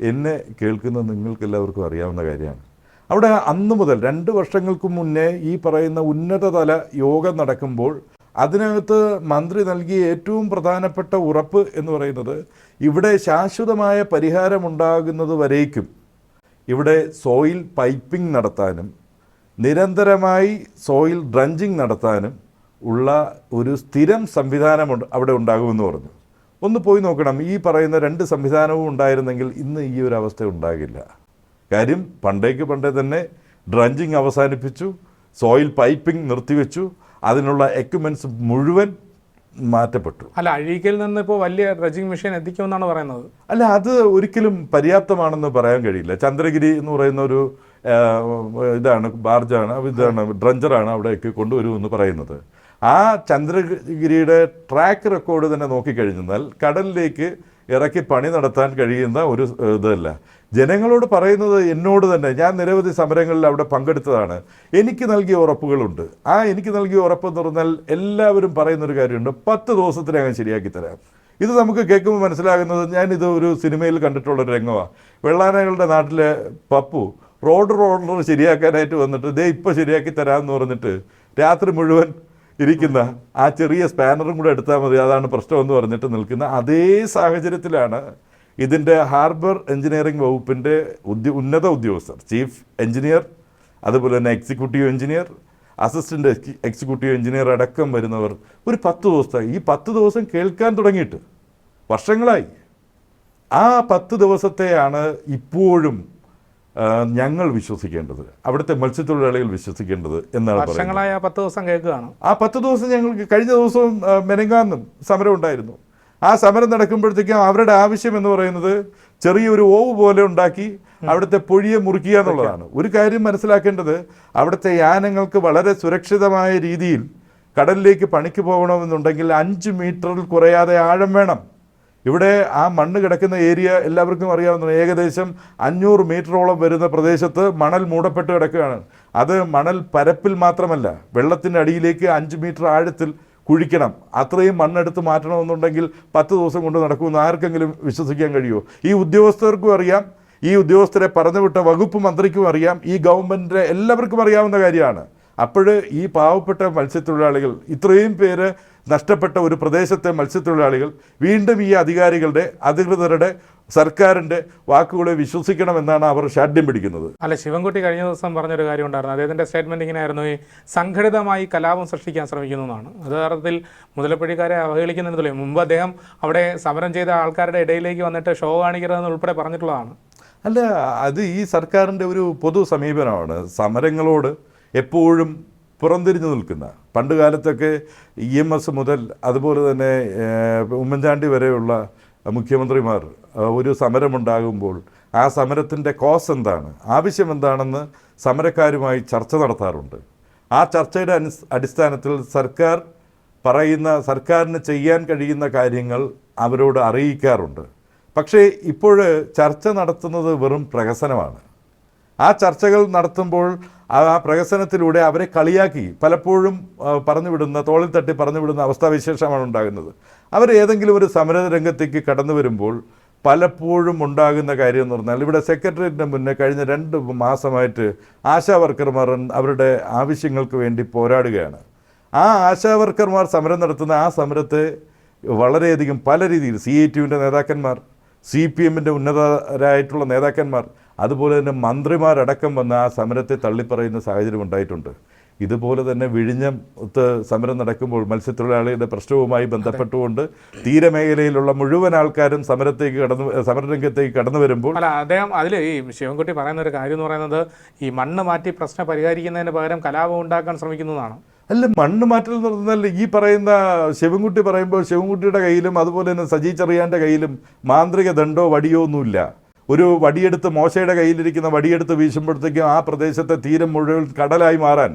എന്നെ കേൾക്കുന്ന നിങ്ങൾക്കെല്ലാവർക്കും അറിയാവുന്ന കാര്യമാണ്. അവിടെ അന്ന് മുതൽ രണ്ട് വർഷങ്ങൾക്ക് മുന്നേ ഈ പറയുന്ന ഉന്നതതല യോഗം നടക്കുമ്പോൾ അതിനകത്ത് മന്ത്രി നൽകിയ ഏറ്റവും പ്രധാനപ്പെട്ട ഉറപ്പ് എന്ന് പറയുന്നത് ഇവിടെ ശാശ്വതമായ പരിഹാരമുണ്ടാകുന്നത് വരേക്കും. ഇവിടെ സോയിൽ പൈപ്പിംഗ് നടത്താനും നിരന്തരമായി സോയിൽ ഡ്രഞ്ചിങ് നടത്താനും ഉള്ള ഒരു സ്ഥിരം സംവിധാനമുണ്ട് അവിടെ ഉണ്ടാകുമെന്ന് പറഞ്ഞു. ഒന്ന് പോയി നോക്കണം ഈ പറയുന്ന രണ്ട് സംവിധാനവും ഉണ്ടായിരുന്നെങ്കിൽ ഇന്ന് ഈ ഒരു അവസ്ഥ ഉണ്ടാകില്ല. കാര്യം പണ്ടേക്ക് പണ്ടേ തന്നെ ഡ്രഞ്ചിങ് അവസാനിപ്പിച്ചു സോയിൽ പൈപ്പിംഗ് നിർത്തിവെച്ചു അതിനുള്ള എക്യുപ്മെന്റ്സ് മുഴുവൻ മാറ്റപ്പെട്ടു. അല്ല അഴീക്കൽ നിന്ന് ഇപ്പോൾ വലിയ ഡ്രജിങ് മെഷീൻ എത്തിക്കുമെന്നാണ് പറയുന്നത്. അല്ല അത് ഒരിക്കലും പര്യാപ്തമാണെന്ന് പറയാൻ കഴിയില്ല. ചന്ദ്രഗിരി എന്ന് പറയുന്ന ഒരു ഇതാണ് ബാർജാണ് ഇതാണ് ഡ്രഞ്ചറാണ് അവിടേക്ക് കൊണ്ടുവരുമെന്ന് പറയുന്നത്. ആ ചന്ദ്രഗിരിയുടെ ട്രാക്ക് റെക്കോർഡ് തന്നെ നോക്കിക്കഴിഞ്ഞാൽ കടലിലേക്ക് ഇറക്കി പണി നടത്താൻ കഴിയുന്ന ഒരു ഇതല്ല. ജനങ്ങളോട് പറയുന്നത് എന്നോട് തന്നെ ഞാൻ നിരവധി സമരങ്ങളിൽ അവിടെ പങ്കെടുത്തതാണ്. എനിക്ക് നൽകിയ ഉറപ്പുകളുണ്ട്. ആ എനിക്ക് നൽകിയ ഉറപ്പെന്ന് പറഞ്ഞാൽ എല്ലാവരും പറയുന്നൊരു കാര്യമുണ്ട്. പത്ത് ദിവസത്തിനകം ശരിയാക്കി തരാം. ഇത് നമുക്ക് കേൾക്കുമ്പോൾ മനസ്സിലാകുന്നത് ഞാനിത് ഒരു സിനിമയിൽ കണ്ടിട്ടുള്ള രംഗമാണ് വെള്ളാനകളുടെ നാട്ടിലെ പപ്പു റോഡ് റോഡർ ശരിയാക്കാനായിട്ട് വന്നിട്ട് ദേ ഇപ്പോൾ ശരിയാക്കി തരാമെന്ന് പറഞ്ഞിട്ട് രാത്രി മുഴുവൻ ഇരിക്കുന്ന ആ ചെറിയ സ്പാനറും കൂടെ എടുത്താൽ മതി. അതാണ് പ്രശ്നമെന്ന് പറഞ്ഞിട്ട് നിൽക്കുന്ന അതേ സാഹചര്യത്തിലാണ് ഇതിന്റെ ഹാർബർ എഞ്ചിനീയറിംഗ് വകുപ്പിന്റെ ഉദ്യ ഉന്നത ഉദ്യോഗസ്ഥർ ചീഫ് എഞ്ചിനീയർ അതുപോലെ തന്നെ executive engineer assistant executive engineer അടക്കം വരുന്നവർ ഒരു പത്ത് ദിവസത്തെ ഈ പത്ത് ദിവസം കേൾക്കാൻ തുടങ്ങിയിട്ട് വർഷങ്ങളായി. ആ പത്ത് ദിവസത്തെയാണ് ഇപ്പോഴും ഞങ്ങൾ വിശ്വസിക്കേണ്ടത് അവിടുത്തെ മത്സ്യത്തൊഴിലാളികൾ വിശ്വസിക്കേണ്ടത് എന്നാണ് പറയുന്നത്. വർഷങ്ങളായ പത്ത് ദിവസം കേൾക്കുകയാണ്. ആ പത്ത് ദിവസം ഞങ്ങൾക്ക് കഴിഞ്ഞ ദിവസവും മെനങ്ങാന്നും സമരം ഉണ്ടായിരുന്നു. ആ സമരം നടക്കുമ്പോഴത്തേക്കും അവരുടെ ആവശ്യം എന്ന് പറയുന്നത് ചെറിയൊരു ഓവ് പോലെ ഉണ്ടാക്കി അവിടുത്തെ പൊഴിയെ മുറിക്കുക എന്നുള്ളതാണ്. ഒരു കാര്യം മനസ്സിലാക്കേണ്ടത് അവിടുത്തെ യാനങ്ങൾക്ക് വളരെ സുരക്ഷിതമായ രീതിയിൽ കടലിലേക്ക് പണിക്ക് പോകണമെന്നുണ്ടെങ്കിൽ അഞ്ച് മീറ്ററിൽ കുറയാതെ ആഴം വേണം. ഇവിടെ ആ മണ്ണ് കിടക്കുന്ന ഏരിയ എല്ലാവർക്കും അറിയാവുന്ന ഏകദേശം അഞ്ഞൂറ് മീറ്ററോളം വരുന്ന പ്രദേശത്ത് മണൽ മൂടപ്പെട്ട് കിടക്കുകയാണ്. അത് മണൽ പരപ്പിൽ മാത്രമല്ല വെള്ളത്തിന്റെ അടിയിലേക്ക് അഞ്ച് മീറ്റർ ആഴത്തിൽ കുഴിക്കണം. അത്രയും മണ്ണെടുത്ത് മാറ്റണമെന്നുണ്ടെങ്കിൽ പത്ത് ദിവസം കൊണ്ട് നടക്കുമെന്ന് ആർക്കെങ്കിലും വിശ്വസിക്കാൻ കഴിയുമോ? ഈ ഉദ്യോഗസ്ഥർക്കും അറിയാം. ഈ ഉദ്യോഗസ്ഥരെ പറഞ്ഞുവിട്ട വകുപ്പ് മന്ത്രിക്കും അറിയാം. ഈ ഗവൺമെന്റിന്റെ എല്ലാവർക്കും അറിയാവുന്ന കാര്യമാണ്. അപ്പോൾ ഈ പാവപ്പെട്ട മത്സ്യത്തൊഴിലാളികൾ ഇത്രയും പേര് നഷ്ടപ്പെട്ട ഒരു പ്രദേശത്തെ മത്സ്യത്തൊഴിലാളികൾ വീണ്ടും ഈ അധികാരികളുടെ അധികൃതരുടെ സർക്കാരിന്റെ വാക്കുകളെ വിശ്വസിക്കണമെന്നാണ് അവർ ഷാഠ്യം പിടിക്കുന്നത്. അല്ല ശിവൻകുട്ടി കഴിഞ്ഞ ദിവസം പറഞ്ഞൊരു കാര്യം ഉണ്ടായിരുന്നു. അദ്ദേഹത്തിന്റെ സ്റ്റേറ്റ്മെന്റ് ഇങ്ങനെയായിരുന്നു. ഈ സംഘടിതമായി കലാപം സൃഷ്ടിക്കാൻ ശ്രമിക്കുന്നു എന്നാണ്. അത് അർത്ഥത്തിൽ മുതലപ്പഴിക്കാരെ അവഹേളിക്കുന്നതിന് മുമ്പ് അദ്ദേഹം അവിടെ സമരം ചെയ്ത ആൾക്കാരുടെ ഇടയിലേക്ക് വന്നിട്ട് ഷോ കാണിക്കരുതെന്ന് ഉൾപ്പെടെ പറഞ്ഞിട്ടുള്ളതാണ്. അല്ല അത് ഈ സർക്കാരിന്റെ ഒരു പൊതു സമീപനമാണ്. സമരങ്ങളോട് എപ്പോഴും പുറംതിരിഞ്ഞു നിൽക്കുന്ന. പണ്ട് കാലത്തൊക്കെ ഇ എം എസ് മുതൽ അതുപോലെ തന്നെ ഉമ്മൻചാണ്ടി വരെയുള്ള മുഖ്യമന്ത്രിമാർ ഒരു സമരമുണ്ടാകുമ്പോൾ ആ സമരത്തിന്റെ കോസ് എന്താണ്? ആവശ്യം എന്താണെന്ന് സമരക്കാരുമായി ചർച്ച നടത്താറുണ്ട്. ആ ചർച്ചയുടെ അടിസ്ഥാനത്തിൽ സർക്കാർ പറയുന്ന സർക്കാരിന് ചെയ്യാൻ കഴിയുന്ന കാര്യങ്ങൾ അവരോട് അറിയിക്കാറുണ്ട്. പക്ഷേ ഇപ്പോൾ ചർച്ച നടത്തുന്നത് വെറും പ്രഹസനമാണ്. ആ ചർച്ചകൾ നടത്തുമ്പോൾ ആ പ്രഹസനത്തിലൂടെ അവരെ കളിയാക്കി. പലപ്പോഴും പറഞ്ഞു പറഞ്ഞുവിടുന്ന തോളിൽ തട്ടി പറഞ്ഞുവിടുന്ന അവസ്ഥാവിശേഷമാണ് ഉണ്ടാകുന്നത്. അവർ ഏതെങ്കിലും ഒരു സമര രംഗത്തേക്ക് കടന്നു വരുമ്പോൾ പലപ്പോഴും ഉണ്ടാകുന്ന കാര്യം എന്ന് പറഞ്ഞാൽ ഇവിടെ സെക്രട്ടേറിയറ്റിന് മുന്നേ കഴിഞ്ഞ രണ്ട് മാസമായിട്ട് ആശാ വർക്കർമാർ അവരുടെ ആവശ്യങ്ങൾക്ക് വേണ്ടി പോരാടുകയാണ്. ആ ആശാ വർക്കർമാർ സമരം നടത്തുന്ന ആ സമരത്തെ വളരെയധികം പല രീതിയിൽ സി ഐ ടിയുവിന്റെ നേതാക്കന്മാർ സി പി എമ്മിന്റെ ഉന്നതരായിട്ടുള്ള നേതാക്കന്മാർ അതുപോലെ തന്നെ മന്ത്രിമാരടക്കം വന്ന് ആ സമരത്തെ തള്ളിപ്പറയുന്ന സാഹചര്യം ഉണ്ടായിട്ടുണ്ട്. ഇതുപോലെ തന്നെ വിഴിഞ്ഞത്ത് സമരം നടക്കുമ്പോൾ മത്സ്യത്തൊഴിലാളികളുടെ പ്രശ്നവുമായി ബന്ധപ്പെട്ടുകൊണ്ട് തീരമേഖലയിലുള്ള മുഴുവൻ ആൾക്കാരും സമരത്തേക്ക് കടന്നു സമരരംഗത്തേക്ക് കടന്നു വരുമ്പോൾ അല്ല അദ്ദേഹം അതിൽ ഈ ശിവൻകുട്ടി പറയുന്ന ഒരു കാര്യം എന്ന് പറയുന്നത് ഈ മണ്ണ് മാറ്റി പ്രശ്നം പരിഹരിക്കുന്നതിന് പകരം കലാപം ഉണ്ടാക്കാൻ ശ്രമിക്കുന്നതാണ് അല്ല മണ്ണ് മാറ്റൽ എന്ന് പറഞ്ഞാൽ ഈ പറയുന്ന ശിവൻകുട്ടി പറയുമ്പോൾ ശിവൻകുട്ടിയുടെ കയ്യിലും അതുപോലെ തന്നെ സജി ചെറിയാന്റെ കയ്യിലും മാന്ത്രിക ദണ്ഡോ വടിയോ ഒന്നുമില്ല. ഒരു വടിയെടുത്ത് മോശയുടെ കയ്യിലിരിക്കുന്ന വടിയെടുത്ത് വീശുമ്പോഴത്തേക്കും ആ പ്രദേശത്തെ തീരം മുഴുവൻ കടലായി മാറാൻ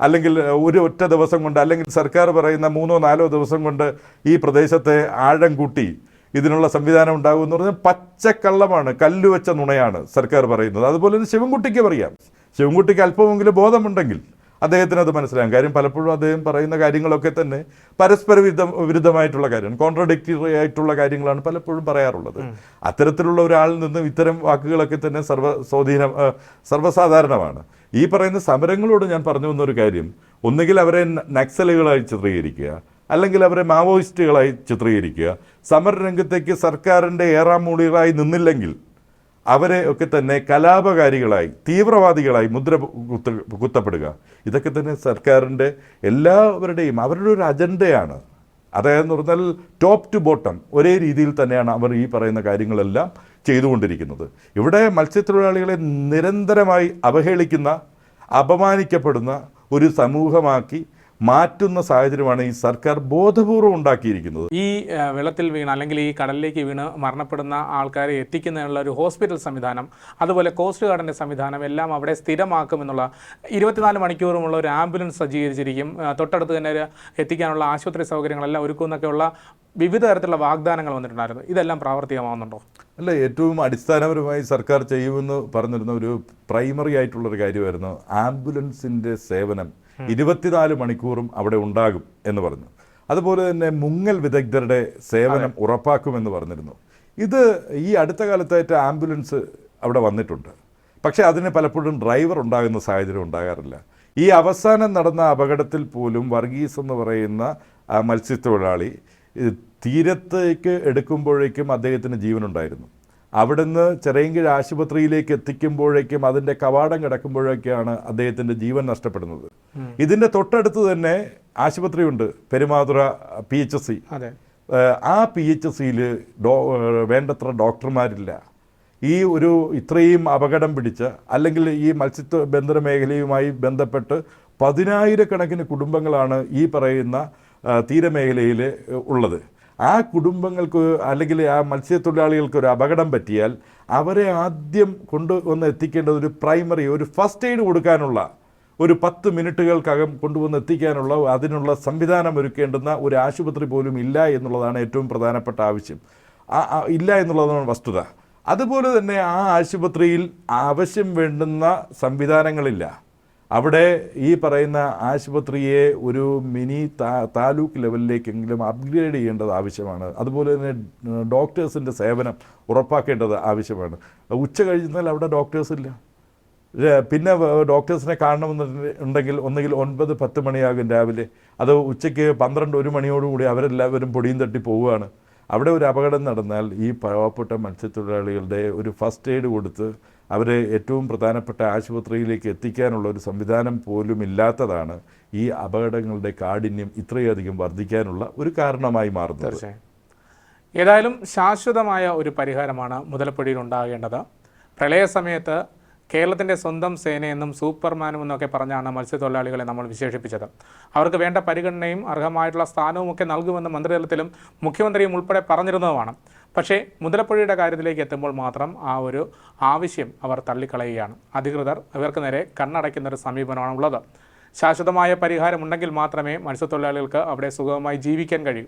അല്ലെങ്കിൽ ഒരു ഒറ്റ ദിവസം കൊണ്ട് അല്ലെങ്കിൽ സർക്കാർ പറയുന്ന മൂന്നോ നാലോ ദിവസം കൊണ്ട് ഈ പ്രദേശത്തെ ആഴം കൂട്ടി ഇതിനുള്ള സംവിധാനം ഉണ്ടാകും എന്ന് പറഞ്ഞാൽ പച്ചക്കള്ളമാണ് കല്ലുവെച്ച നുണയാണ് സർക്കാർ പറയുന്നത്. അതുപോലെ തന്നെ ശിവൻകുട്ടിക്ക് പറയാം ശിവൻകുട്ടിക്ക് അല്പമെങ്കിലും ബോധമുണ്ടെങ്കിൽ അദ്ദേഹത്തിന് അത് മനസ്സിലാകും. കാര്യം പലപ്പോഴും അദ്ദേഹം പറയുന്ന കാര്യങ്ങളൊക്കെ തന്നെ പരസ്പര വിരുദ്ധ വിരുദ്ധമായിട്ടുള്ള കാര്യമാണ്. കോൺട്രഡിക്റ്ററി ആയിട്ടുള്ള കാര്യങ്ങളാണ് പലപ്പോഴും പറയാറുള്ളത്. അത്തരത്തിലുള്ള ഒരാളിൽ നിന്നും ഇത്തരം വാക്കുകളൊക്കെ തന്നെ സർവ സ്വാധീനം സർവസാധാരണമാണ്. ഈ പറയുന്ന സമരങ്ങളോട് ഞാൻ പറഞ്ഞു വന്നൊരു കാര്യം ഒന്നുകിൽ അവരെ നക്സലുകളായി ചിത്രീകരിക്കുക അല്ലെങ്കിൽ അവരെ മാവോയിസ്റ്റുകളായി ചിത്രീകരിക്കുക. സമരരംഗത്തേക്ക് സർക്കാരിന്റെ ഏറാമൂളികളായി നിന്നില്ലെങ്കിൽ അവരെ ഒക്കെ തന്നെ കലാപകാരികളായി തീവ്രവാദികളായി മുദ്ര കുത്ത കുത്തപ്പെടുക. ഇതൊക്കെ തന്നെ സർക്കാരിന്റെ എല്ലാവരുടെയും അവരുടെ ഒരു അജണ്ടയാണ്. അതായതെന്ന് പറഞ്ഞാൽ ടോപ്പ് ടു ബോട്ടം ഒരേ രീതിയിൽ തന്നെയാണ് അവർ ഈ പറയുന്ന കാര്യങ്ങളെല്ലാം ചെയ്തുകൊണ്ടിരിക്കുന്നത്. ഇവിടെ മത്സ്യത്തൊഴിലാളികളെ നിരന്തരമായി അവഹേളിക്കുന്ന അപമാനിക്കപ്പെടുന്ന ഒരു സമൂഹമാക്കി മാറ്റുന്ന സാഹചര്യമാണ് ഈ സർക്കാർ ബോധപൂർവം ഉണ്ടാക്കിയിരിക്കുന്നത്. ഈ വെള്ളത്തിൽ വീണ് അല്ലെങ്കിൽ ഈ കടലിലേക്ക് വീണ് മരണപ്പെടുന്ന ആൾക്കാരെ എത്തിക്കുന്നതിനുള്ള ഒരു ഹോസ്പിറ്റൽ സംവിധാനം അതുപോലെ കോസ്റ്റ് ഗാർഡിന്റെ സംവിധാനം എല്ലാം അവിടെ സ്ഥിരമാക്കുമെന്നുള്ള ഇരുപത്തിനാല് മണിക്കൂറുമുള്ള ഒരു ആംബുലൻസ് സജ്ജീകരിച്ചിരിക്കും. തൊട്ടടുത്ത് തന്നെ എത്തിക്കാനുള്ള ആശുപത്രി സൗകര്യങ്ങളെല്ലാം ഒരുക്കുമെന്നൊക്കെയുള്ള വിവിധ തരത്തിലുള്ള വാഗ്ദാനങ്ങൾ വന്നിട്ടുണ്ടായിരുന്നു. ഇതെല്ലാം പ്രാവർത്തികമാവുന്നുണ്ടോ? അല്ല ഏറ്റവും അടിസ്ഥാനപരമായി സർക്കാർ ചെയ്യുമെന്ന് പറഞ്ഞിരുന്ന ഒരു പ്രൈമറി ആയിട്ടുള്ളൊരു കാര്യമായിരുന്നു ആംബുലൻസിന്റെ സേവനം. ഇരുപത്തിനാല് മണിക്കൂറും അവിടെ ഉണ്ടാകും എന്ന് പറഞ്ഞു. അതുപോലെ തന്നെ മുങ്ങൽ വിദഗ്ധരുടെ സേവനം ഉറപ്പാക്കുമെന്ന് പറഞ്ഞിരുന്നു. ഇത് ഈ അടുത്ത കാലത്തായിട്ട് ആംബുലൻസ് അവിടെ വന്നിട്ടുണ്ട്. പക്ഷേ അതിന് പലപ്പോഴും ഡ്രൈവർ ഉണ്ടാകുന്ന സാഹചര്യം ഉണ്ടാകാറില്ല. ഈ അവസാനം നടന്ന അപകടത്തിൽ പോലും വർഗീസ് എന്ന് പറയുന്ന മത്സ്യത്തൊഴിലാളി തീരത്തേക്ക് എടുക്കുമ്പോഴേക്കും അദ്ദേഹത്തിന് ജീവനുണ്ടായിരുന്നു. അവിടുന്ന് ചെറിയങ്കിഴ് ആശുപത്രിയിലേക്ക് എത്തിക്കുമ്പോഴേക്കും അതിന്റെ കവാടം കിടക്കുമ്പോഴൊക്കെയാണ് അദ്ദേഹത്തിന്റെ ജീവൻ നഷ്ടപ്പെടുന്നത്. ഇതിന്റെ തൊട്ടടുത്ത് തന്നെ ആശുപത്രിയുണ്ട് Perumathura P H S C ആ പി എച്ച് എസ് സിയിൽ ഡോ വേണ്ടത്ര ഡോക്ടർമാരില്ല. ഈ ഒരു ഇത്രയും അപകടം പിടിച്ച അല്ലെങ്കിൽ ഈ മത്സ്യബന്ധന ബന്ധന മേഖലയുമായി ബന്ധപ്പെട്ട് പതിനായിരക്കണക്കിന് കുടുംബങ്ങളാണ് ഈ പറയുന്ന തീരമേഖലയിൽ ഉള്ളത്. ആ കുടുംബങ്ങൾക്ക് അല്ലെങ്കിൽ ആ മത്സ്യത്തൊഴിലാളികൾക്ക് ഒരു അപകടം പറ്റിയാൽ അവരെ ആദ്യം കൊണ്ട് വന്ന് എത്തിക്കേണ്ടത് ഒരു പ്രൈമറി ഒരു ഫസ്റ്റ് എയ്ഡ് കൊടുക്കാനുള്ള ഒരു പത്ത് മിനിറ്റുകൾക്കകം കൊണ്ടുവന്ന് എത്തിക്കാനുള്ള അതിനുള്ള സംവിധാനം ഒരുക്കേണ്ടുന്ന ഒരു ആശുപത്രി പോലും ഇല്ല എന്നുള്ളതാണ് ഏറ്റവും പ്രധാനപ്പെട്ട ആവശ്യം. ഇല്ല എന്നുള്ളതാണ് വസ്തുത. അതുപോലെ തന്നെ ആ ആശുപത്രിയിൽ ആവശ്യം വേണ്ടുന്ന സംവിധാനങ്ങളില്ല. അവിടെ ഈ പറയുന്ന ആശുപത്രിയെ ഒരു മിനി താലൂക്ക് ലെവലിലേക്കെങ്കിലും അപ്ഗ്രേഡ് ചെയ്യേണ്ടത് ആവശ്യമാണ്. അതുപോലെ തന്നെ ഡോക്ടേഴ്സിന്റെ സേവനം ഉറപ്പാക്കേണ്ടത് ആവശ്യമാണ്. ഉച്ച കഴിഞ്ഞാൽ അവിടെ ഡോക്ടേഴ്സ് ഇല്ല. പിന്നെ ഡോക്ടേഴ്സിനെ ഡോക്ടേഴ്സിനെ കാണണമെന്നുണ്ടെങ്കിൽ ഒന്നുകിൽ ഒൻപത് പത്ത് മണിയാകും രാവിലെ. അത് ഉച്ചയ്ക്ക് പന്ത്രണ്ട് ഒരു മണിയോടുകൂടി അവരെല്ലാവരും പൊടിയും തട്ടി പോവുകയാണ്. അവിടെ ഒരു അപകടം നടന്നാൽ ഈ പാവപ്പെട്ട മത്സ്യത്തൊഴിലാളികളുടെ ഒരു ഫസ്റ്റ് എയ്ഡ് കൊടുത്ത് അവരെ ഏറ്റവും പ്രധാനപ്പെട്ട ആശുപത്രിയിലേക്ക് എത്തിക്കാനുള്ള ഒരു സംവിധാനം പോലും ഇല്ലാത്തതാണ് ഈ അപകടങ്ങളുടെ കാഠിന്യം ഇത്രയധികം വർദ്ധിക്കാനുള്ള ഒരു കാരണമായി മാറുന്നത്. ഏതായാലും ശാശ്വതമായ ഒരു പരിഹാരമാണ് മുതലപ്പൊടിയിൽ ഉണ്ടാകേണ്ടത്. പ്രളയ സമയത്ത് കേരളത്തിന്റെ സ്വന്തം സേനയെന്നും സൂപ്പർമാനും എന്നൊക്കെ പറഞ്ഞാണ് മത്സ്യത്തൊഴിലാളികളെ നമ്മൾ വിശേഷിപ്പിച്ചത്. അവർക്ക് വേണ്ട പരിഗണനയും അർഹമായിട്ടുള്ള സ്ഥാനവും ഒക്കെ നൽകുമെന്ന് മന്ത്രിതലത്തിലും മുഖ്യമന്ത്രിയും ഉൾപ്പെടെ പറഞ്ഞിരുന്നതുമാണ്. പക്ഷേ മുതലപ്പുഴയുടെ കാര്യത്തിലേക്ക് എത്തുമ്പോൾ മാത്രം ആ ഒരു ആവശ്യം അവർ തള്ളിക്കളയുകയാണ്. അധികൃതർ ഇവർക്ക് നേരെ കണ്ണടയ്ക്കുന്ന ഒരു സമീപനമാണ് ഉള്ളത്. ശാശ്വതമായ പരിഹാരമുണ്ടെങ്കിൽ മാത്രമേ മത്സ്യത്തൊഴിലാളികൾക്ക് അവിടെ സുഖമായി ജീവിക്കാൻ കഴിയൂ.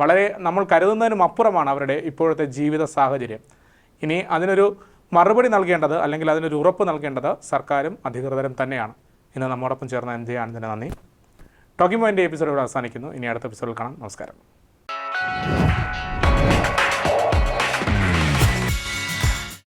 വളരെ നമ്മൾ കരുതുന്നതിനും അപ്പുറമാണ് അവരുടെ ഇപ്പോഴത്തെ ജീവിത സാഹചര്യം. ഇനി അതിനൊരു മറുപടി നൽകേണ്ടത് അല്ലെങ്കിൽ അതിനൊരു ഉറപ്പ് നൽകേണ്ടത് സർക്കാരും അധികൃതരും തന്നെയാണ്. ഇന്ന് നമ്മോടൊപ്പം ചേർന്ന എൻ ജെ ആനന്ദിന് നന്ദി. ടോക്കിംഗ് പോയിന്റെ എപ്പിസോഡ് ഇവിടെ അവസാനിക്കുന്നു. ഇനി അടുത്ത എപ്പിസോഡിൽ കാണാം. നമസ്കാരം.